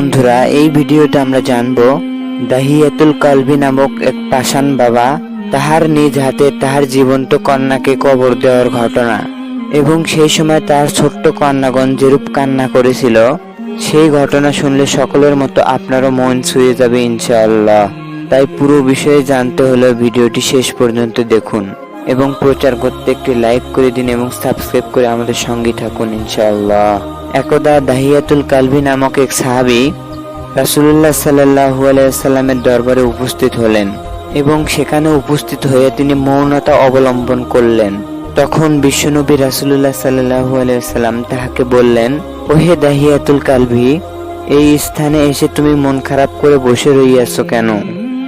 বন্ধুরা, এই ভিডিওতে আমরা জানব, দাহিয়াতুল কালবি নামক এক পাষাণ বাবা তাহার নিজ হাতে তাহার জীবন্ত কন্যাকে কবর দেওয়ার ঘটনা এবং সেই সময় তার ছোট্ট কন্যাগণ যেরূপ কান্না করেছিল, সেই ঘটনা শুনলে সকলের মতো আপনারও মন ছুঁয়ে যাবে ইনশাআল্লাহ। তাই পুরো বিষয়ে জানতে হলে ভিডিওটি শেষ পর্যন্ত দেখুন এবং প্রচার করতে একটি লাইক করে দিন এবং সাবস্ক্রাইব করে আমাদের সঙ্গে থাকুন ইনশাআল্লাহ। একদা দাহিয়াতুল কালবি নামক এক সাহাবি রাসুলুল্লাহ সাল্লাহু আলাইসাল্লামের দরবারে উপস্থিত হলেন এবং সেখানে উপস্থিত হয়ে তিনি মৌনতা অবলম্বন করলেন। তখন বিশ্বনবী রাসুলুল্লাহ সাল্লাহু আলাইসাল্লাম তাহাকে বললেন, ওহে দাহিয়াতুল কালবি, এই স্থানে এসে তুমি মন খারাপ করে বসে রইয়াছ কেন?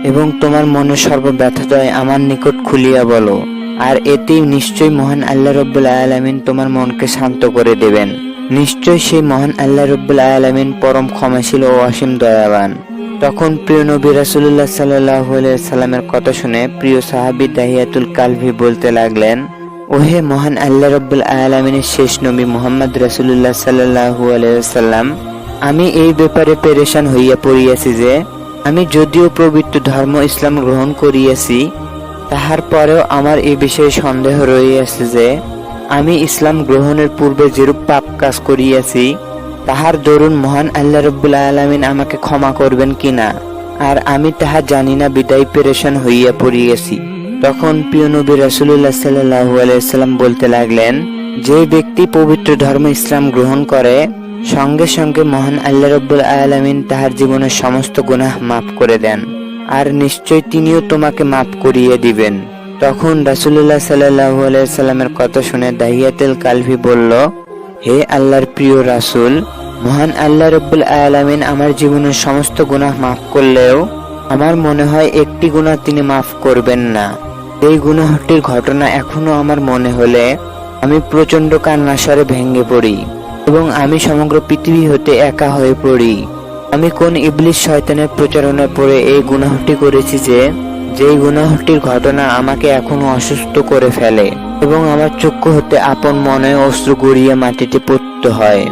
এবং তোমার মনের সর্বব্যথাদয় আমার নিকট খুলিয়া বলো, আর এতেই নিশ্চয়ই মহান আল্লাহ রব্বুল আলামিন তোমার মনকে শান্ত করে দেবেন। নিশ্চয় সেই মহান আল্লাহ রব্বুল আলামিন পরম ক্ষমাশীল ও অসীম দয়াবান। তখন প্রিয় নবী রাসুল্লাহ সাল্লাহ সাল্লামের কথা শুনে প্রিয় সাহাবি দাহিয়াতুল কালভি বলতে লাগলেন, ওহে মহান আল্লাহ রব্বুল আলমিনের শেষ নবী মোহাম্মদ রাসুল্লাহ সাল্লাহু আলাইসাল্লাম আমি এই ব্যাপারে পেরেশান হইয়া পড়িয়াছি যে, আমি যদিও পবিত্র ধর্ম ইসলাম গ্রহণ করিয়াছি, তাহার পরেও আমার এই বিষয়ে সন্দেহ রহিয়াছে যে আমি ইসলাম গ্রহণের পূর্বে যেরূপ পাপ কাজ করিয়াছি, তাহার দরুন মহান আল্লাহ রব্বুল আলমিন আমাকে ক্ষমা করবেন কিনা? আর আমি তাহা জানি না, বিদায় পেরেশান হইয়া পড়িয়াছি। তখন প্রিয় নবী রাসুল্লাহ সাল্লাহু আলাইসাল্লাম বলতে লাগলেন, যে ব্যক্তি পবিত্র ধর্ম ইসলাম গ্রহণ করে, সঙ্গে সঙ্গে মহান আল্লাহ রব্বুল আলমিন তাহার জীবনের সমস্ত গুনাহ মাফ করে দেন। আর নিশ্চয় তিনিও তোমাকে মাফ করিয়ে দিবেন। তখন রাসুল্লাহ সাল্লাহু আলাইসাল্লামের কথা শুনে দাহিয়াতেল কালভি বলল, হে আল্লাহর প্রিয় রাসুল, মহান আল্লাহ রব্বুল আলামিন আমার জীবনের সমস্ত গুনাহ মাফ করলেও আমার মনে হয় একটি গুনাহ তিনি মাফ করবেন না। এই গুনাহটির ঘটনা এখনও আমার মনে হলে আমি প্রচণ্ড কান্নাস্বরে ভেঙে পড়ি এবং আমি সমগ্র পৃথিবী হতে একা হয়ে পড়ি। আমি কোন ইবলিশ শয়তানের প্রচারণায় পড়ে এই গুনাহটি করেছি যে যেই গুনাহটির ঘটনা আমাকে এখনও অসুস্থ করে ফেলে এবং আমার চক্ষু হতে আপন মনে অশ্রু গড়িয়ে মাটিতে পড়তে হয়।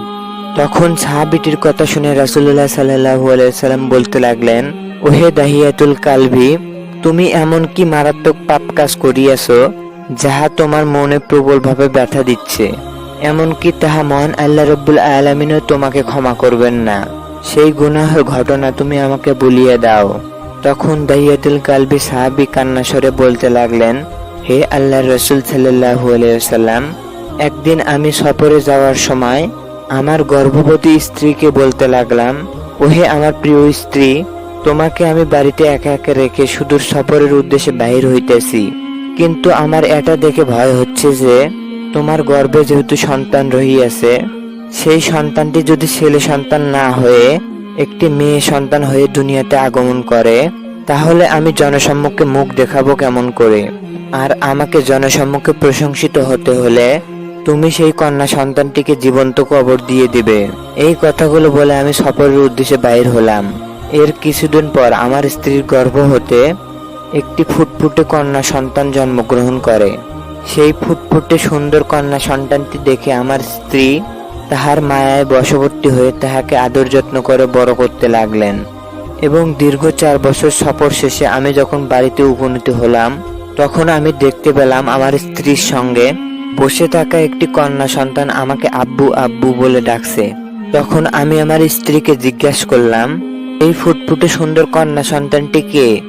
তখন সাহাবিটির কথা শুনে রাসুল্লাহ সাল্লাহু আলাইসাল্লাম বলতে লাগলেন, ওহে দাহিয়াতুল কালভি তুমি এমন কি মারাত্মক পাপ কাজ করিয়াছ যাহা তোমার মনে প্রবলভাবে ব্যথা দিচ্ছে? এমনকি তাহা মহান আল্লাহ রব্বুল আলমিনও তোমাকে ক্ষমা করবেন না। সেই গুনাহের ঘটনা তুমি আমাকে বলিয়ে দাও। তখন দাহিয়াতুল কালবি সাহাবি কান্নাস্বরে বলতে লাগলেন, হে আল্লাহ রসুল সাল্লাহু আলাইসাল্লাম একদিন আমি সফরে যাওয়ার সময় আমার গর্ভবতী স্ত্রীকে বলতে লাগলাম, ওহে আমার প্রিয় স্ত্রী, তোমাকে আমি বাড়িতে একা একা রেখে সুদূর সফরের উদ্দেশ্যে বাহির হইতেছি। কিন্তু আমার এটা দেখে ভয় হচ্ছে যে, তোমার গর্ভে যেহেতু সন্তান রহিয়াছে, সেই সন্তানটি যদি ছেলে সন্তান না হয়ে একটি মেয়ে সন্তান হয়ে দুনিয়াতে আগমন করে, তাহলে আমি জনসম্মুখে মুখ দেখাবো কেমন করে? আর আমাকে জনসম্মুখে প্রশংসিত হতে হলে তুমি সেই কন্যা সন্তানটিকে জীবন্ত কবর দিয়ে দিবে। এই কথাগুলো বলে আমি সফরের উদ্দেশ্যে বাইর হলাম। এর কিছুদিন পর আমার স্ত্রীর গর্ভ হতে একটি ফুটফুটে কন্যা সন্তান জন্মগ্রহণ করে। সেই ফুটফুটে সুন্দর কন্যা সন্তানটি দেখে আমার স্ত্রী তাহার মায়ায় বশবর্তী হয়ে তাহাকে আদর যত্ন করে বড় করতে লাগলেন। এবং দীর্ঘ চার বছর সফর শেষে আমি যখন বাড়িতে উপনীত হলাম, তখন আমি দেখতে পেলাম আমার স্ত্রীর সঙ্গে বসে থাকা একটি কন্যা সন্তান আমাকে আব্বু আব্বু বলে ডাকছে। তখন আমি আমার স্ত্রীকে জিজ্ঞাসা করলাম, এই ফুটফুটে সুন্দর কন্যা সন্তানটি কে?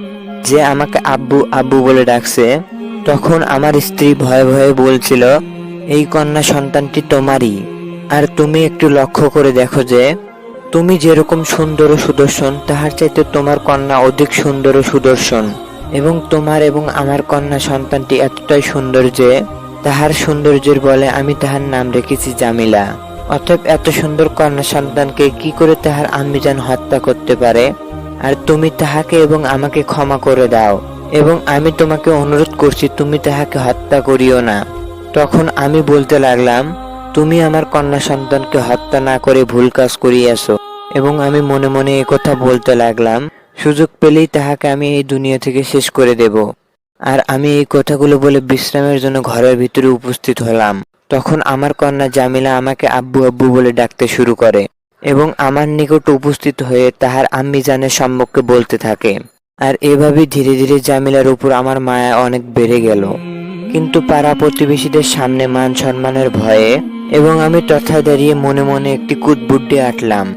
যে আমাকে আব্বু আব্বু বলে ডাকছে। তখন আমার স্ত্রী ভয়ে ভয়ে বলছিল, এই কন্যা সন্তানটি তোমারই। আর তুমি একটু লক্ষ্য করে দেখো যে, তুমি যেরকম সুন্দর ও সুদর্শন, তাহার চাইতে তোমার কন্যা অধিক সুন্দর ও সুদর্শন। এবং তোমার এবং আমার কন্যা সন্তানটি এতটাই সুন্দর যে, তাহার সৌন্দর্যের বলে আমি তাহার নাম রেখেছি জামিলা। অতএব এত সুন্দর কন্যা সন্তানকে কি করে তাহার আম্মিজান হত্যা করতে পারে? আর তুমি তাহাকে এবং আমাকে ক্ষমা করে দাও। এবং আমি তোমাকে অনুরোধ করছি, তুমি তাহাকে হত্যা করিও না। তখন আমি বলতে লাগলাম তুমি আমার কন্যা সন্তানকে হত্যা না করে ভুল কাজ করিয়াছ। এবং আমি মনে মনে কথা বলতে লাগলাম। সুযোগ পেলেই তাহাকে আমি এই দুনিয়া থেকে শেষ করে দেব। আর আমি এই কথাগুলো বলে বিশ্রামের জন্য ঘরের ভিতরে উপস্থিত হলাম। তখন আমার কন্যা জামিলা আমাকে আব্বু আব্বু বলে ডাকতে শুরু করে। এবং আমার নিকট উপস্থিত হয়ে তাহার আম্মি জানের সম্মুখে বলতে থাকে। আর এভাবে ধীরে ধীরে জামিলার উপর আমার মায়া অনেক বেড়ে গেল। কিন্তু পাড়া প্রতিবেশীদের সামনে মান সম্মানের ভয়ে এবং আমি তথায় দাঁড়িয়ে মনে মনে একটি কুদবুড্ডি আটলাম।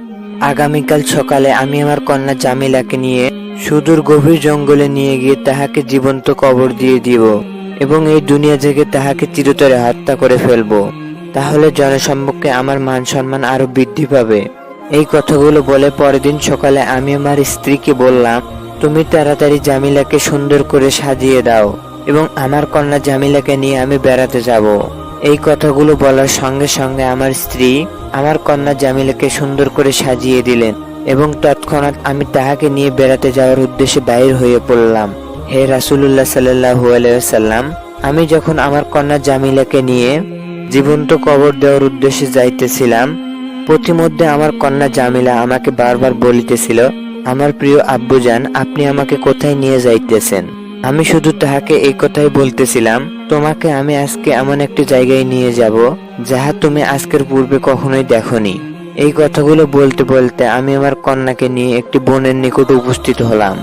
আগামীকাল সকালে আমি আমার কন্যা জামিলাকে নিয়ে সুদূর গভীর জঙ্গলে নিয়ে গিয়ে তাহাকে জীবন্ত কবর দিয়ে দিব এবং এই দুনিয়া থেকে তাহাকে চিরতরে হত্যা করে ফেলব। তাহলে জনসম্মুখে আমার মান সম্মান আরও বৃদ্ধি পাবে। এই কথাগুলো বলে পরের দিন সকালে আমি আমার স্ত্রীকে বললাম, তুমি তাড়াতাড়ি জামিলাকে সুন্দর করে সাজিয়ে দাও। এবং আমার কন্যা জামিলাকে নিয়ে আমি বেড়াতে যাব। এই কথাগুলো বলার সঙ্গে সঙ্গে আমার স্ত্রী আমার কন্যা জামিলাকে সুন্দর করে সাজিয়ে দিলেন এবং তৎক্ষণাৎ আমি তাহাকে নিয়ে বেড়াতে যাওয়ার উদ্দেশ্যে বাইর হয়ে পড়লাম। হে রাসুল্লাহ সাল্লাহু আলাইসাল্লাম আমি যখন আমার কন্যা জামিলাকে নিয়ে জীবন্ত কবর দেওয়ার উদ্দেশ্যে যাইতেছিলাম প্রতিমধ্যে আমার কন্যা জামিলা আমাকে বারবার বলিতেছিল, আমার প্রিয় আব্বুজান, আপনি আমাকে কোথায় নিয়ে যাইতেছেন? আমি শুধু তাহাকে এই কথাই বলতেছিলাম, তোমাকে আমি আজকে এমন একটি জায়গায় নিয়ে যাব, যাহা তুমি আজকের পূর্বে কখনোই দেখনি। এই কথাগুলো বলতে বলতে আমি আমার কন্যাকে নিয়ে একটি বোনের নিকট উপস্থিত হলাম,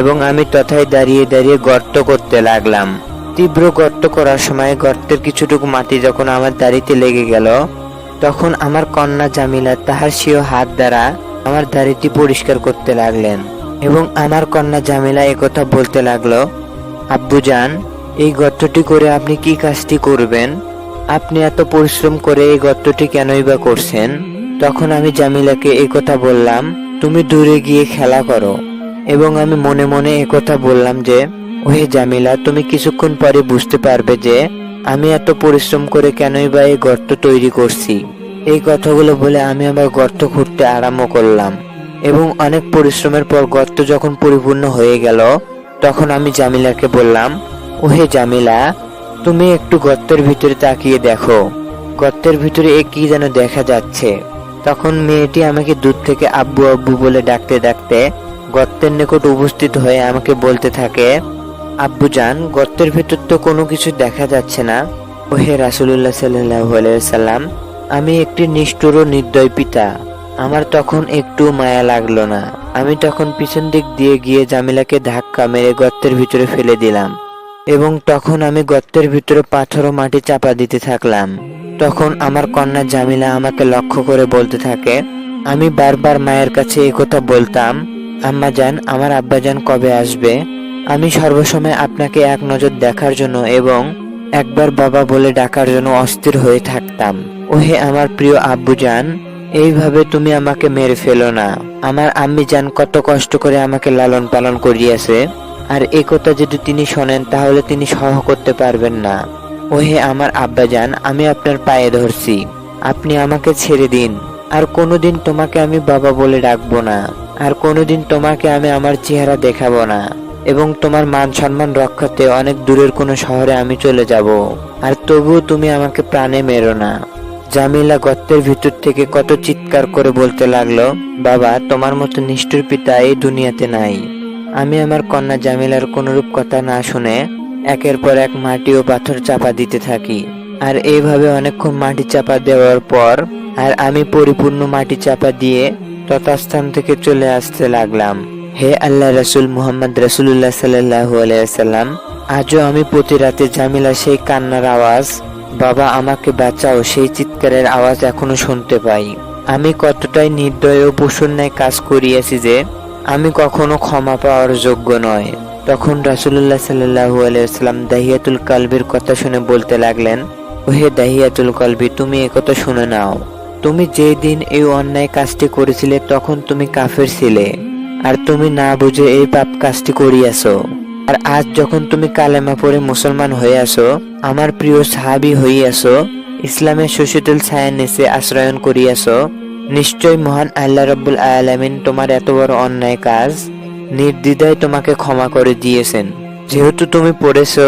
এবং আমি তথায় দাঁড়িয়ে দাঁড়িয়ে গর্ত করতে লাগলাম। তীব্র গর্ত করার সময় গর্তের কিছুটুকু মাটি যখন আমার দাড়িতে লেগে গেল, তখন আমার কন্যা জামিলা তাহার স্বীয় হাত দ্বারা আমার দাড়িটি পরিষ্কার করতে লাগলেন, এবং আমার কন্যা জামিলা একথা বলতে লাগল আব্বুজান এই গর্তটি করে আপনি কি কাজটি করবেন? আপনি এত পরিশ্রম করে এই গর্তটি কেনই বা করছেন? তখন আমি জামিলাকে কথা বললাম, তুমি দূরে গিয়ে খেলা করো। এবং আমি মনে মনে কথা বললাম যে, ওহে জামিলা, তুমি কিছুক্ষণ পরে বুঝতে পারবে যে, আমি এত পরিশ্রম করে কেনই বা এই গর্ত তৈরি করছি। এই কথাগুলো বলে আমি আমার গর্ত খুঁড়তে আরম্ভ করলাম এবং অনেক পরিশ্রমের পর গর্ত যখন পরিপূর্ণ হয়ে গেল তখন আমি জামিলাকে বললাম, ওহে জামিলা, তুমি একটু গর্তের ভিতরে তাকিয়ে দেখো। গর্তের ভিতরে এ কি যেন দেখা যাচ্ছে। তখন মেয়েটি আমাকে দূর থেকে আব্বু আব্বু বলে ডাকতে ডাকতে গর্তের নিকট উপস্থিত হয়ে আমাকে বলতে থাকে, আব্বু যান গর্তের ভিতর তো কোনো কিছু দেখা যাচ্ছে না। ওহে রাসুল্লাহ সাল্লাম, আমি একটি নিষ্ঠুর নির্দয় পিতা। আমার তখন একটু মায়া লাগল না। আমি তখন পিছন দিক দিয়ে গিয়ে জামিলাকে ধাক্কা মেরে গর্তের ভিতরে ফেলে দিলাম এবং তখন আমি গর্তের ভিতরে পাথর ও মাটি চাপা দিতে থাকলাম। তখন আমার কন্যা জামিলা আমাকে লক্ষ্য করে বলতে থাকে, আমি বারবার মায়ের কাছে এই কথা বলতাম। আম্মা যান আমার আব্বাজান কবে আসবে? আমি সর্বসময় আপনাকে এক নজর দেখার জন্য এবং একবার বাবা বলে ডাকার জন্য অস্থির হয়ে থাকতাম। ওহে আমার প্রিয় আব্বুজান এইভাবে তুমি আমাকে মেরে ফেলো না। আমার আম্মি যান কত কষ্ট করে আমাকে লালন পালন করিয়াছে। আর এ কথা যদি তিনি শোনেন, তাহলে তিনি সহ করতে পারবেন না। ওহে আমার আব্বা আব্বাজান আমি আপনার পায়ে ধরছি। আপনি আমাকে ছেড়ে দিন। আর কোনোদিন তোমাকে আমি বাবা বলে ডাকবো না। আর কোনোদিন তোমাকে আমি আমার চেহারা দেখাবো না। এবং তোমার মান সম্মান রক্ষাতে অনেক দূরের কোনো শহরে আমি চলে যাব। আর তবুও তুমি আমাকে প্রাণে মেরো না। জামিলা গর্তের ভিতর থেকে কত চিৎকার করে বলতে লাগল, বাবা, তোমার মতো নিষ্ঠুর পিতা এই দুনিয়াতে নাই। আমি আমার কন্যা জামিলার কোনরূপ কথা না শুনে একের পর এক মাটি ও পাথর চাপা দিতে থাকি। আর এইভাবে অনেকক্ষণ মাটি চাপা দেওয়ার পর আর আমি পরিপূর্ণ মাটি চাপা দিয়ে তথাস্থান থেকে চলে আসতে লাগলাম। হে আল্লাহ রসুল মুহাম্মদ রসুল্লাহ সাল্লাহ আলাইসাল্লাম আজও আমি প্রতি রাতে জামিলা সেই কান্নার আওয়াজ বাবা আমাকে বাঁচাও, সেই চিৎকারের আওয়াজ এখনও শুনতে পাই। আমি কতটাই নির্দয় ও পশুর ন্যায় কাজ করিয়াছি যে, আমি কখনো ক্ষমা পাওয়ার যোগ্য নয় তখন রাসুল্লাহ সাল্লাহু আলাইসাল্লাম দাহিয়াতুল কালবির কথা শুনে বলতে লাগলেন, ওহে দাহিয়াতুল কালবি, তুমি একথা শুনে নাও। তুমি যেই দিন এই অন্যায় কাজটি করেছিলে, তখন তুমি কাফের ছিলে, আর তুমি না বুঝে এই পাপ কাজটি করিয়াছো। আর আজ যখন তুমি কালেমা পড়ে মুসলমান হয়ে আসো আমার প্রিয় সাহাবি হইয়াছো ইসলামের শশীতল ছায়া নিচে আশ্রয়ন করিয়াছো নিশ্চয় মহান আল্লাহ রব্বুল আলামিন তোমার এত বড় অন্যায় কাজ নির্দ্বিধায় তোমাকে ক্ষমা করে দিয়েছেন। যেহেতু তুমি পড়েছো,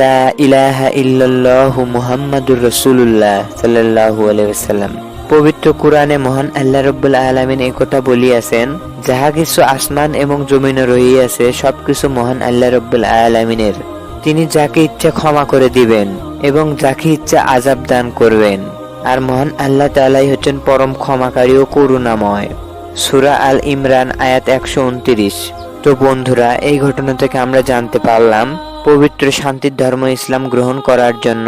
লা ইলাহা ইল্লাল্লাহু মুহাম্মাদুর রাসূলুল্লাহ সাল্লাল্লাহু আলাইহি ওয়াসাল্লাম। পবিত্র কোরআনে মহান আল্লাহ রব্বুল আলামিন এই কথা বলিয়াছেন যাহা কিছু আসমান এবং জমিনে রহিয়াছে সবকিছু মহান আল্লাহ রব্বুল আলামিনের। তিনি যাকে ইচ্ছা ক্ষমা করে দিবেন এবং যাকে ইচ্ছা আজাব দান করবেন। আর মহান আল্লাহ তালাই হচ্ছেন পরম ক্ষমাকারী ও করুণাময়। সুরা আল ইমরান, আয়াত একশো উনত্রিশ। তো বন্ধুরা, এই ঘটনা থেকে আমরা জানতে পারলাম, পবিত্র শান্তির ধর্ম ইসলাম গ্রহণ করার জন্য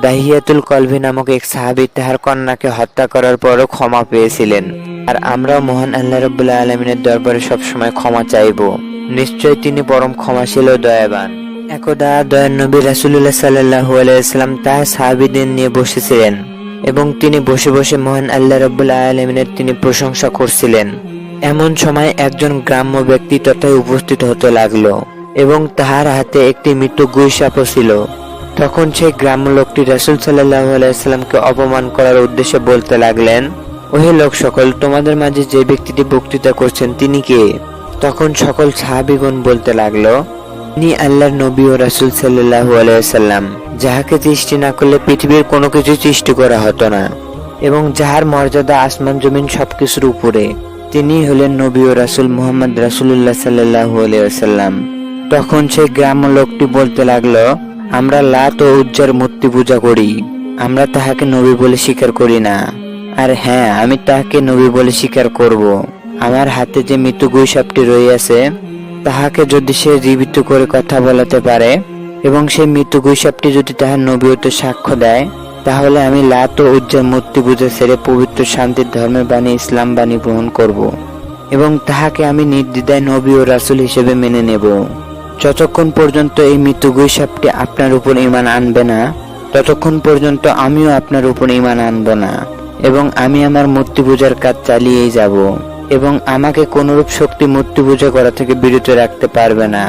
দাহিয়াতুল কলভি নামক এক সাহাবী তাহার কন্যাকে হত্যা করার পরও ক্ষমা পেয়েছিলেন। আর আমরাও মহান আল্লাহ রবুল্লাহ আলমিনের দরবারে সবসময় ক্ষমা চাইব। নিশ্চয় তিনি পরম ক্ষমাশীল ও দয়াবান। একদা দয়ার নবী রাসুল্লাহ সাল্লাহ আলাইসাল্লাম তার সাহাবিদের নিয়ে বসেছিলেন এবং তিনি বসে বসে মহান আল্লাহ রবুল্লাহ আলমিনের তিনি প্রশংসা করছিলেন। এমন সময় একজন গ্রাম্য ব্যক্তি তথায় উপস্থিত হতে লাগল এবং তাহার হাতে একটি মৃত্যু গুইসাপও ছিল। তখন সেই গ্রাম্য লোকটি রাসুল সাল্লাহ আলাইসাল্লামকে অপমান করার উদ্দেশ্যে বলতে লাগলেন, ওহে লোক সকল, তোমাদের মাঝে যে ব্যক্তিটি বক্তৃতা করছেন তিনি কে? তখন সকল সাহাবিগণ বলতে লাগল, তিনি আল্লাহর নবী ও রাসুল সাল্লাহ আলাইসাল্লাম যাহাকে সৃষ্টি না করলে পৃথিবীর কোনো কিছু সৃষ্টি করা হতো না এবং যাহার মর্যাদা আসমান, জমিন সবকিছুর উপরে। তিনি হলেন নবী ও রাসুল মোহাম্মদ রাসুল্লাহ সাল্লাহ আলাইসাল্লাম তখন সেই গ্রাম্য লোকটি বলতে লাগল আমরা লাত ও উজ্জার মূর্তি পূজা করি আমরা তাহাকে নবী বলে স্বীকার করি না আর হ্যাঁ আমি তাহাকে নবী বলে স্বীকার করব। আমার হাতে যে মৃত্যু গুইসাপটি রইয়াছে তাহাকে যদি সে জীবিত করে কথা বলাতে পারে, এবং সেই মৃত্যু গুইসাপটি যদি তাহার নবীয়তে সাক্ষ্য দেয়, তাহলে আমি লাত ও উজ্জার মূর্তি পূজা ছেড়ে পবিত্র শান্তির ধর্মের বাণী, ইসলাম বাণী গ্রহণ করব। এবং তাহাকে আমি নির্দ্বিধায় নবী ও রাসুল হিসেবে মেনে নেব যতক্ষণ পর্যন্ত এই মৃত্যু গুইসাপটি আপনার উপর ইমান আনবে না, ততক্ষণ পর্যন্ত আমিও আপনার উপর ইমান আনব না, এবং আমি আমার মূর্তি পূজার কাজ চালিয়েই যাব, এবং আমাকে কোনরূপ শক্তি মূর্তি পূজা করা থেকে বিরত রাখতে পারবে না।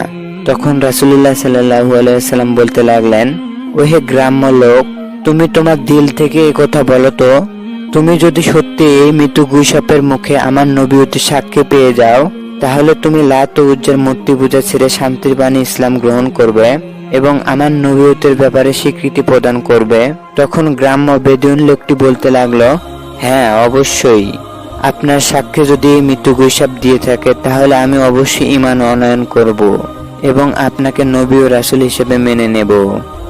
তখন রাসুল্লাহ সাল্লাহু আলাইসাল্লাম বলতে লাগলেন, ওহে গ্রাম্য লোক, তুমি তোমার দিল থেকে এই কথা বলো তো। তুমি যদি সত্যি এই মৃত্যু গুইসাপের মুখে আমার নবী অতি সাক্ষী পেয়ে যাও তাহলে তুমি লাত উজ্জার মূর্তি পূজা ছেড়ে শান্তির বাণী ইসলাম গ্রহণ করবে এবং আমার নবীয়তের ব্যাপারে স্বীকৃতি প্রদান করবে। তখন গ্রাম্য বেদুইন লোকটি বলতে লাগল হ্যাঁ অবশ্যই। আপনার সাক্ষ্য যদি মৃত্যু গৈসাপ দিয়ে থাকে, তাহলে আমি অবশ্যই ইমান অনয়ন করব এবং আপনাকে নবী ও রাসুল হিসেবে মেনে নেব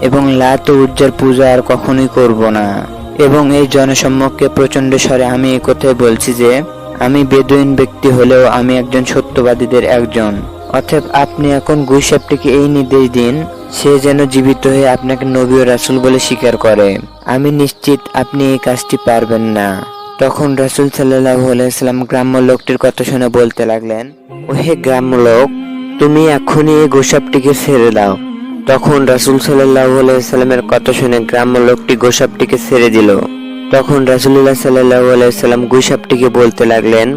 এবং লাত ও উজ্জার পূজা আর কখনোই করব না। এবং এই জনসম্মুখে প্রচণ্ড স্বরে আমি এই কথাই বলছি যে আমি বেদুইন ব্যক্তি হলেও আমি একজন সত্যবাদীদের একজন। অতএব আপনি এখন গুইসাপটিকে এই নির্দেশ দিন, সে যেন জীবিত হয়ে আপনাকে নবী ও রাসুল বলে স্বীকার করে। আমি নিশ্চিত আপনি এই কাজটি পারবেন না। তখন রাসুল সাল্লাম গ্রাম্য লোকটির কথা শুনে বলতে লাগলেন, ওহে গ্রাম্য লোক, তুমি এখনই এই গোসাপটিকে ছেড়ে দাও। তখন রাসুল সাল্লাহ সাল্লামের কথা শুনে গ্রাম্য লোকটি গোসাপটিকে ছেড়ে দিল। তখন রাসুল্লাহ সাল্লাহ আলাইসাল্লাম গুইসাপটিকে বলতে লাগলেন,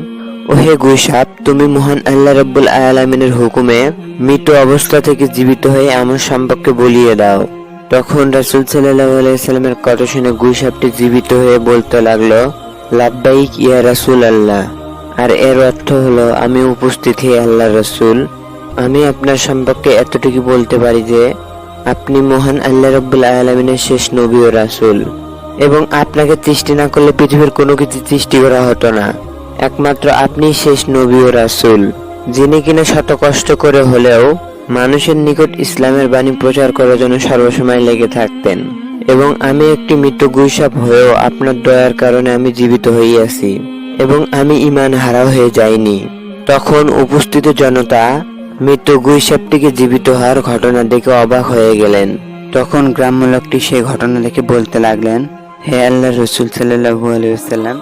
ওহে গুইসাপ তুমি মহান আল্লাহ রব্বুল আলমিনের হুকুমে মৃত অবস্থা থেকে জীবিত হয়ে আমার সম্পর্কে বলিয়ে দাও। তখন রাসুল সাল্লামের কথা শুনে গুইসাপটি জীবিত হয়ে বলতে লাগল লাভবাইক ইয়া রাসুল আল্লাহ আর এর অর্থ হলো, আমি উপস্থিত হে আল্লাহ রসুল। আমি আপনার সম্পর্কে এতটুকু বলতে পারি যে, আপনি মহান আল্লাহ রব্বুল আলমিনের শেষ নবী ও রাসুল। এবং আপনাকে সৃষ্টি না করলে পৃথিবীর কোনো কিছু সৃষ্টি করা হতো না। একমাত্র আপনি শেষ নবী ও রাসুল, যিনি কিনা শত কষ্ট করে হলেও মানুষের নিকট ইসলামের বাণী প্রচার করার জন্য সর্বসময় লেগে থাকতেন। এবং আমি একটি মৃত্যু গুইসাপ হয়েও আপনার দয়ার কারণে আমি জীবিত হইয়াছি এবং আমি ইমান হারা হয়ে যাইনি। তখন উপস্থিত জনতা মৃত্যু গুইসাপটিকে জীবিত হওয়ার ঘটনা দেখে অবাক হয়ে গেলেন। তখন গ্রাম্য লোকটি সেই ঘটনা দেখে বলতে লাগলেন হে আল্লাহ রসুল সাল্লাহু আলাইসাল্লাম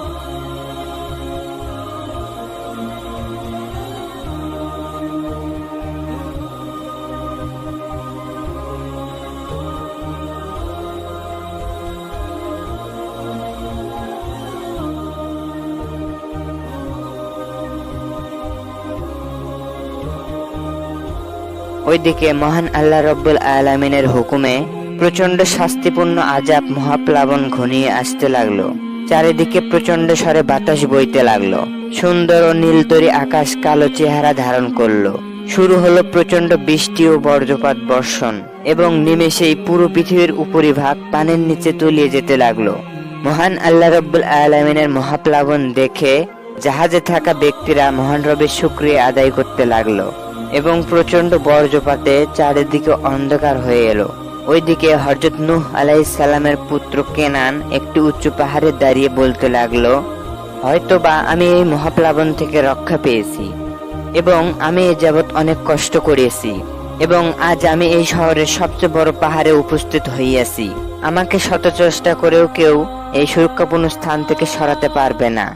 ওইদিকে মহান আল্লাহ রব্বুল আলমিনের হুকুমে প্রচণ্ড শাস্তিপূর্ণ আজাব মহাপ্লাবন ঘনিয়ে আসতে লাগল। চারিদিকে প্রচণ্ড স্বরে বাতাস বইতে লাগল। সুন্দর ও নীলতরি আকাশ কালো চেহারা ধারণ করল। শুরু হলো প্রচণ্ড বৃষ্টি ও বজ্রপাত বর্ষণ এবং নিমেষেই পুরো পৃথিবীর উপরিভাগ পানের নিচে তলিয়ে যেতে লাগল। মহান আল্লাহ রব্বুল আলমিনের মহাপ্লাবন দেখে জাহাজে থাকা ব্যক্তিরা মহান রবের শুক্রিয়া আদায় করতে লাগল এবং প্রচণ্ড বজ্রপাতে চারিদিকে অন্ধকার হয়ে এলো। ওইদিকে হরজত নূহ আলাইসাল্লামের পুত্র কেনান একটি উঁচু পাহাড়ে দাঁড়িয়ে বলতে লাগল, হয়তোবা আমি এই মহাপ্লাবন থেকে রক্ষা পেয়েছি এবং আমি এ যাবৎ অনেক কষ্ট করেছি এবং আজ আমি এই শহরের সবচেয়ে বড় পাহাড়ে উপস্থিত হইয়াছি। আমাকে শত চেষ্টা করেও কেউ এই সুরক্ষাপূর্ণ স্থান থেকে সরাতে পারবে না।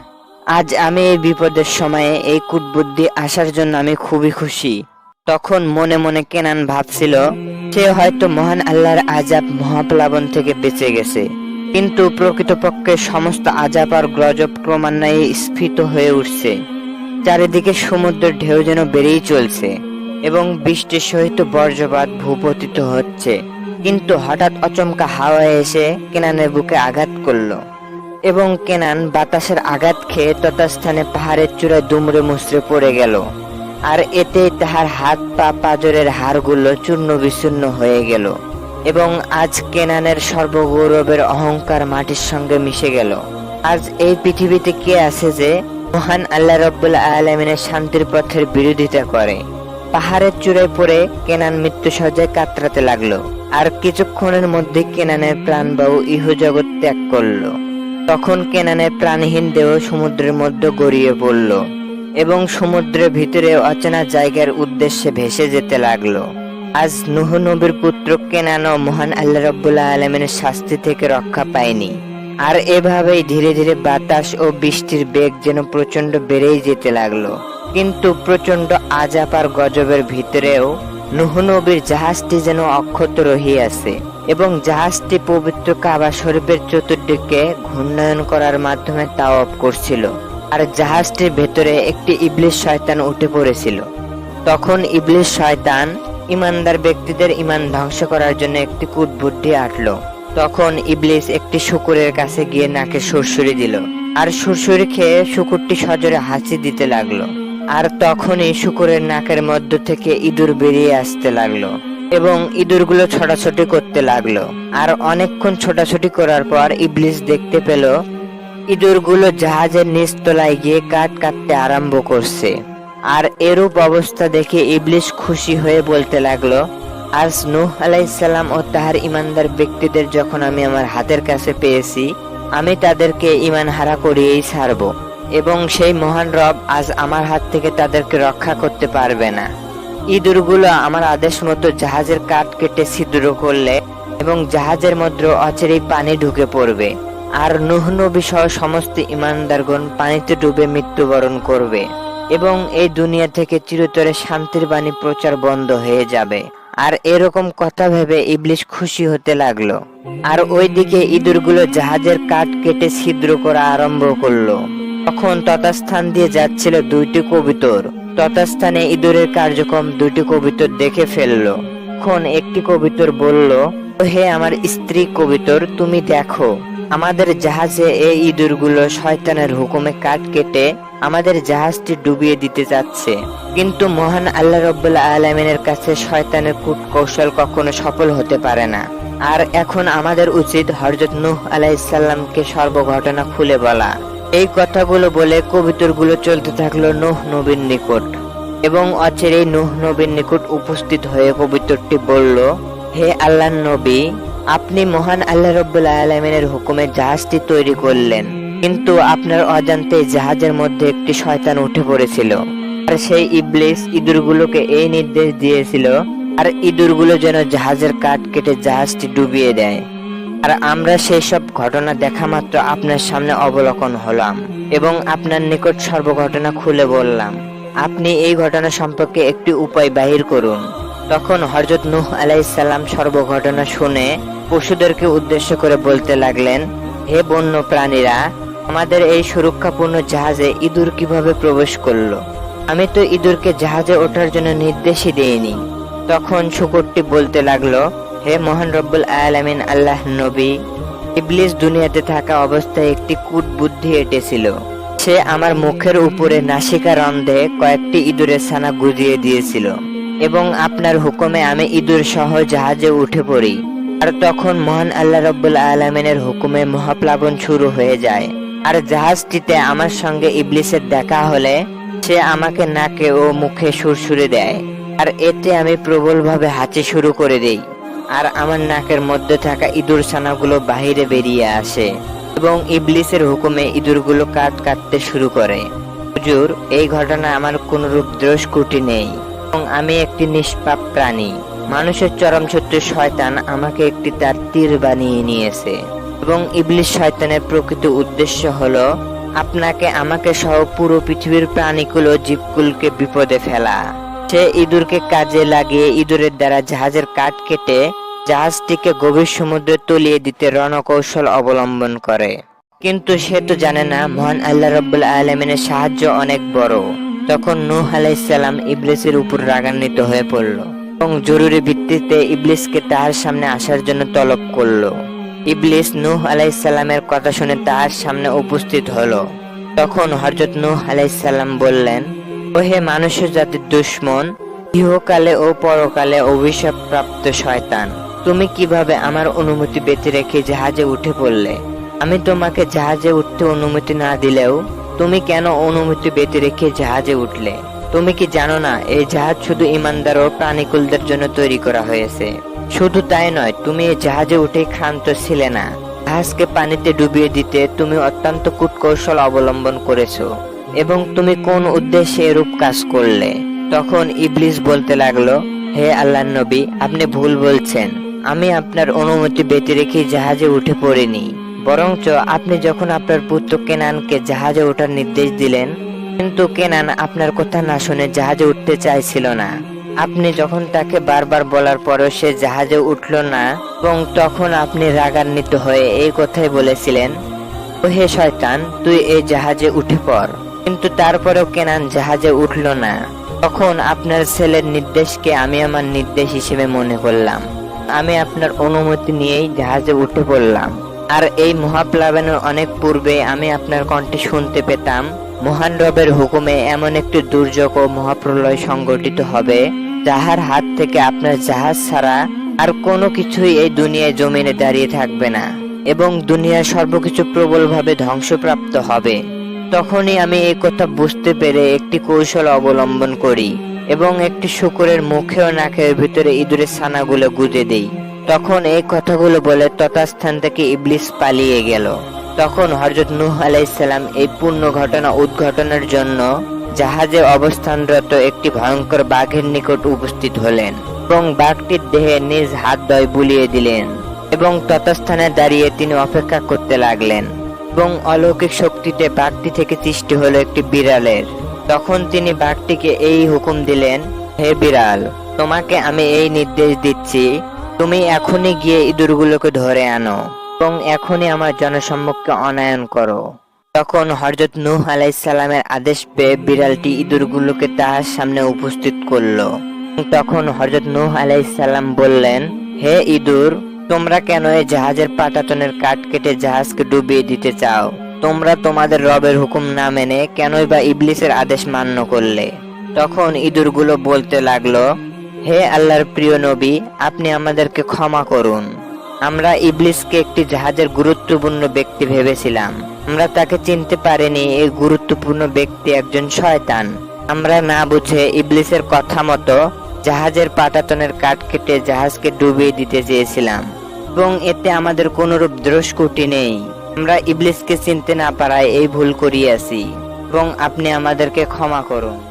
আজ আমি এই বিপদের সময়ে এই কুটবুদ্ধি আসার জন্য আমি খুবই খুশি। তখন মনে মনে কেনান ভাবছিল, সে হয়তো মহান আল্লাহর আজাব মহাপ্লাবন থেকে বেঁচে গেছে। কিন্তু প্রকৃতপক্ষে সমস্ত আজাব আর গ্রজব ক্রমান্বয়ে স্ফীত হয়ে উঠছে। চারিদিকে সমুদ্রের ঢেউ যেন বেড়েই চলছে এবং বৃষ্টির সহিত বর্জ্যপাত ভূপতিত হচ্ছে। কিন্তু হঠাৎ অচমকা হাওয়া এসে কেনানের বুকে আঘাত করল এবং কেনান বাতাসের আঘাত খেয়ে তথাস্থানে পাহাড়ের চূড়ায় দুমড়ে মুচড়ে পড়ে গেল। আর এতে তাহার হাত পা পাজরের হাড়গুলো চূর্ণ বিচূর্ণ হয়ে গেল, এবং আজ কেনানের সর্বগৌরবের অহংকার মাটির সঙ্গে মিশে গেল। আজ এই পৃথিবীতে কে আছে যে মহান আল্লাহ রব্বুল আলমিনের শান্তির পথের বিরোধিতা করে? পাহাড়ের চূড়ায় পড়ে কেনান মৃত্যু সজ্জায় কাতরাতে লাগল, আর কিছুক্ষণের মধ্যে কেনানের প্রাণবায়ু ইহজগৎ ত্যাগ করল। তখন কেনানের প্রাণহীন দেহ সমুদ্রের মধ্যে গড়িয়ে পড়ল। এবং সমুদ্রের ভিতরে অচেনা জায়গার উদ্দেশ্যে ভেসে যেতে লাগল। আজ নুহ নবীর পুত্র কেনানো মহান আল্লাহ রব্বুল্লাহ আলমিনের শাস্তি থেকে রক্ষা পায়নি। আর এভাবেই ধীরে ধীরে বাতাস ও বৃষ্টির বেগ যেন প্রচণ্ড বেড়েই যেতে লাগল। কিন্তু প্রচণ্ড আজাব আর গজবের ভিতরেও নুহ নবীর জাহাজটি যেন অক্ষত রহিয়াছে এবং জাহাজটি পবিত্র কাবা শরীফের চতুর্দিকে ঘূর্ণায়ন করার মাধ্যমে তাওয়াব করছিল। আর জাহাজটির ভেতরে একটি ইবলিশ শয়তান উঠে পড়েছিল। তখন ইবলিশ শয়তান ইমানদার ব্যক্তিদের ইমান ধ্বংস করার জন্য একটি কুটবুদ্ধি আটলো। তখন ইবলিস একটি শুকুরের কাছে গিয়ে নাকে সুরসুরি দিল আর সুরসুরি খেয়ে শুকুরটি সজোরে হাসি দিতে লাগল। আর তখনই শুকুরের নাকের মধ্য থেকে ইঁদুর বেরিয়ে আসতে লাগল এবং ইঁদুরগুলো ছোটাছুটি করতে লাগল। আর অনেকক্ষণ ছোটাছুটি করার পর ইবলিস দেখতে পেল ইঁদুরগুলো জাহাজের নিচ তলায় গিয়ে কাঠ কাটতে আরম্ভ করছে। আর এরূপ অবস্থা দেখে ইবলিস খুশি হয়ে বলতে লাগল, আজ নূহ আলাইসাল্লাম ও তাহার ইমানদার ব্যক্তিদের যখন আমি আমার হাতের কাছে পেয়েছি, আমি তাদেরকে ইমান হারা করিয়েই ছাড়ব এবং সেই মহান রব আজ আমার হাত থেকে তাদেরকে রক্ষা করতে পারবে না। ইঁদুরগুলো আমার আদেশ মতো জাহাজের কাঠ কেটে ছিদ্র করলে এবং জাহাজের মধ্যে অচেরেই পানি ঢুকে পড়বে। আর নুহ নবী সহ সমস্ত ইমানদারগণ পানিতে ডুবে মৃত্যুবরণ করবে এবং এই দুনিয়া থেকে চিরতরে শান্তির বাণী প্রচার বন্ধ হয়ে যাবে। আর এরকম কথা ভেবে ইবলিশ খুশি হতে লাগল। আর ওইদিকে ইঁদুরগুলো জাহাজের কাঠ কেটে ছিদ্র করা আরম্ভ করল। তখন তথাস্থান দিয়ে যাচ্ছিল দুইটি কবিতর। তথাস্থানে ইঁদুরের কার্যক্রম দুইটি কবিতর দেখে ফেলল। তখন একটি কবিতর বলল হে আমার স্ত্রী কবিতর, তুমি দেখো। আমাদের জাহাজে এই ইঁদুরগুলো শয়তানের হুকুমে কাঠ কেটে আমাদের জাহাজটি ডুবিয়ে দিতে যাচ্ছে। কিন্তু মহান আল্লাহ রব্বুল্লাহ আলমিনের কাছে শয়তানের কূট কৌশল কখনো সফল হতে পারে না। আর এখন আমাদের উচিত হরজত নূহ আলাইসাল্লামকে সর্বঘটনা খুলে বলা। এই কথাগুলো বলে কবিতরগুলো চলতে থাকল নূহ নবীর নিকট। এবং অচেরেই নূহ নবীর নিকট উপস্থিত হয়ে কবিতরটি বলল, হে আল্লাহ নবী আপনি মহান আল্লাহ রব্বুল্লাহ আলমিনের হুকুমে জাহাজটি তৈরি করলেন, কিন্তু আপনার অজান্তে জাহাজের মধ্যে একটি শয়তান উঠে পড়েছিল। আর সেই ইবলিস ইঁদুরগুলোকে এই নির্দেশ দিয়েছিল, আর ইঁদুরগুলো যেন জাহাজের কাঠ কেটে জাহাজটি ডুবিয়ে দেয়। আর আমরা সেই সব ঘটনা দেখা মাত্র আপনার সামনে অবলোকন হলাম এবং আপনার নিকট সর্বঘটনা খুলে বললাম। আপনি এই ঘটনা সম্পর্কে একটি উপায় বাহির করুন। তখন হরজত নূহ আলাইসাল্লাম সর্বঘটনা শুনে পশুদেরকে উদ্দেশ্য করে বলতে লাগলেন, হে বন্য প্রাণীরা, আমাদের এই সুরক্ষাপূর্ণ জাহাজে ইঁদুর কীভাবে প্রবেশ করল? আমি তো ইঁদুরকে জাহাজে ওঠার জন্য নির্দেশই দেইনি। তখন শুকুরটি বলতে লাগল, হে মহান রব্বুল আলামিন আল্লাহ নবী, ইবলিস দুনিয়াতে থাকা অবস্থায় একটি কূট বুদ্ধি এঁটেছিল। সে আমার মুখের উপরে নাসিকা রন্ধে কয়েকটি ইঁদুরের ছানা গুজিয়ে দিয়েছিল। এবং আপনার হুকুমে আমি ইঁদুর সহ জাহাজে উঠে পড়ি। আর তখন মহান আল্লাহ রব্বুল আলমিনের হুকুমে মহাপ্লাবন শুরু হয়ে যায়। আর জাহাজটিতে আমার সঙ্গে ইবলিসের দেখা হলে সে আমাকে নাকে ও মুখে সুরসুরে দেয়। আর এতে আমি প্রবলভাবে হাঁচি শুরু করে দেই। আর আমার নাকের মধ্যে থাকা ইঁদুর ছানাগুলো বাহিরে বেরিয়ে আসে এবং ইবলিসের হুকুমে ইঁদুরগুলো কাট কাটতে শুরু করে। হুজুর, এই ঘটনা আমার কোন রূপ কুটি নেই। এবং আমি একটি নিষ্পাপ প্রাণী। মানুষের চরম শত্রু শয়তান আমাকে একটি তার তীর বানিয়ে নিয়েছে। এবং ইবলিশ শয়তানের প্রকৃত উদ্দেশ্য হলো, আপনাকে আমাকে সহ পুরো পৃথিবীর প্রাণীকুলো জীবকুলকে বিপদে ফেলা। সে ইঁদুরকে কাজে লাগিয়ে ইঁদুরের দ্বারা জাহাজের কাঠ কেটে জাহাজটিকে গভীর সমুদ্রে তলিয়ে দিতে রণকৌশল অবলম্বন করে। কিন্তু সে তো জানে না, মহান আল্লাহ রব্বুল আলমিনের সাহায্য অনেক বড়। তখন নূহ আলাইসাল্লাম ইবলিসের উপর রাগান্বিত হয়ে পড়ল এবং জরুরি ভিত্তিতে ইবলিসকে তার সামনে আসার জন্য তলব করল। ইবলিস নূহ আলাইসাল্লামের কথা শুনে তার সামনে উপস্থিত হলো। তখন হজরত নূহ আলাইসাল্লাম বললেন ও হে মানুষের জাতির দুশ্মন, ইহকালে ও পরকালে অভিশাপ প্রাপ্ত শয়তান, তুমি কীভাবে আমার অনুমতি বেঁচে রেখে জাহাজে উঠে পড়লে? আমি তোমাকে জাহাজে উঠতে অনুমতি না দিলেও তুমি কেন অনুমতি বেঁচে রেখে জাহাজে উঠলে? তুমি কি জানো না, এই জাহাজ শুধু ইমানদার ও প্রাণীকুলদের জন্য তৈরি করা হয়েছে। শুধু তাই নয়, তুমি এই জাহাজে উঠে ক্ষান্ত ছিলে না। জাহাজকে পানিতে ডুবিয়ে দিতে তুমি অত্যন্ত কূটকৌশল অবলম্বন করেছ, এবং তুমি কোন উদ্দেশ্যে এরূপ কাজ করলে? তখন ইবলিস বলতে লাগল, হে আল্লাহ নবী, আপনি ভুল বলছেন। আমি আপনার অনুমতি বেঁচে রেখে জাহাজে উঠে পড়িনি। বরঞ্চ আপনি যখন আপনার পুত্র কেনানকে জাহাজে ওঠার নির্দেশ দিলেন, কিন্তু কেনান আপনার কথা না শুনে জাহাজে উঠতে চাইছিল না। আপনি যখন তাকে বারবার বলার পরেও সে জাহাজে উঠল না, এবং তখন আপনি রাগান্বিত হয়ে এই কথাই বলেছিলেন ও হে শয়তান, তুই এই জাহাজে উঠে পড়। কিন্তু তারপরেও কেনান জাহাজে উঠল না। তখন আপনার ছেলের নির্দেশকে আমি আমার নির্দেশ হিসেবে মনে করলাম। আমি আপনার অনুমতি নিয়েই জাহাজে উঠে পড়লাম। আর এই মহাপ্লাবনের অনেক পূর্বে আমি আপনার কণ্ঠে শুনতে পেতাম, মহান রবের হুকুমে এমন একটি দুর্যোগ ও মহাপ্রলয় সংগঠিত হবে, যাহার হাত থেকে আপনার জাহাজ ছাড়া আর কোনো কিছুই এই দুনিয়ায় জমিনে দাঁড়িয়ে থাকবে না এবং দুনিয়ার সর্বকিছু প্রবলভাবে ধ্বংসপ্রাপ্ত হবে। তখনই আমি এই কথা বুঝতে পেরে একটি কৌশল অবলম্বন করি এবং একটি শুকুরের মুখে ও নাকের ভিতরে ইঁদুরের ছানাগুলো গুঁজে দেই। তখন এই কথাগুলো বলে তথাস্থান থেকে ইবলিস পালিয়ে গেল। তখন হজরত নূহ আলাইসাল্লাম এই পূর্ণ ঘটনা উদ্ঘটনের জন্য জাহাজে অবস্থানরত একটি ভয়ঙ্কর বাঘের নিকট উপস্থিত হলেন এবং বাঘটির দেহে নিজ হাত দয় বুলিয়ে দিলেন এবং ততস্থানে দাঁড়িয়ে তিনি অপেক্ষা করতে লাগলেন এবং অলৌকিক শক্তিতে বাঘটি থেকে সৃষ্টি হলো একটি বিড়ালের। তখন তিনি বাঘটিকে এই হুকুম দিলেন, হে বিড়াল, তোমাকে আমি এই নির্দেশ দিচ্ছি তুমি এখনই গিয়ে ইঁদুরগুলোকে ধরে আনো এবং এখনই আমার জনসম্মুখে অনায়ন করো। তখন হরজত নূহ আলাইসাল্লামের আদেশ পেয়ে বিড়ালটি ইঁদুরগুলোকে তাহার সামনে উপস্থিত করল। তখন হরজত নূহ আলাইসাল্লাম বললেন, হে ইঁদুর, তোমরা কেন এই জাহাজের পাটাতনের কাঠ কেটে জাহাজকে ডুবিয়ে দিতে চাও? তোমরা তোমাদের রবের হুকুম না মেনে কেনই বা ইবলিসের আদেশ মান্য করলে? তখন ইঁদুরগুলো বলতে লাগল হে আল্লাহর প্রিয় নবী, আপনি আমাদেরকে ক্ষমা করুন। আমরা ইবলিসকে একটি জাহাজের গুরুত্বপূর্ণ ব্যক্তি ভেবেছিলাম। আমরা তাকে চিনতে পারিনি এই গুরুত্বপূর্ণ ব্যক্তি একজন শয়তান। আমরা না বুঝে ইবলিসের কথা মতো জাহাজের পাটাতনের কাঠ কেটে জাহাজকে ডুবিয়ে দিতে চেয়েছিলাম। এবং এতে আমাদের কোনরূপ দ্রষ্কুটি নেই। আমরা ইবলিসকে চিনতে না পারায় এই ভুল করিয়াছি। এবং আপনি আমাদেরকে ক্ষমা করুন।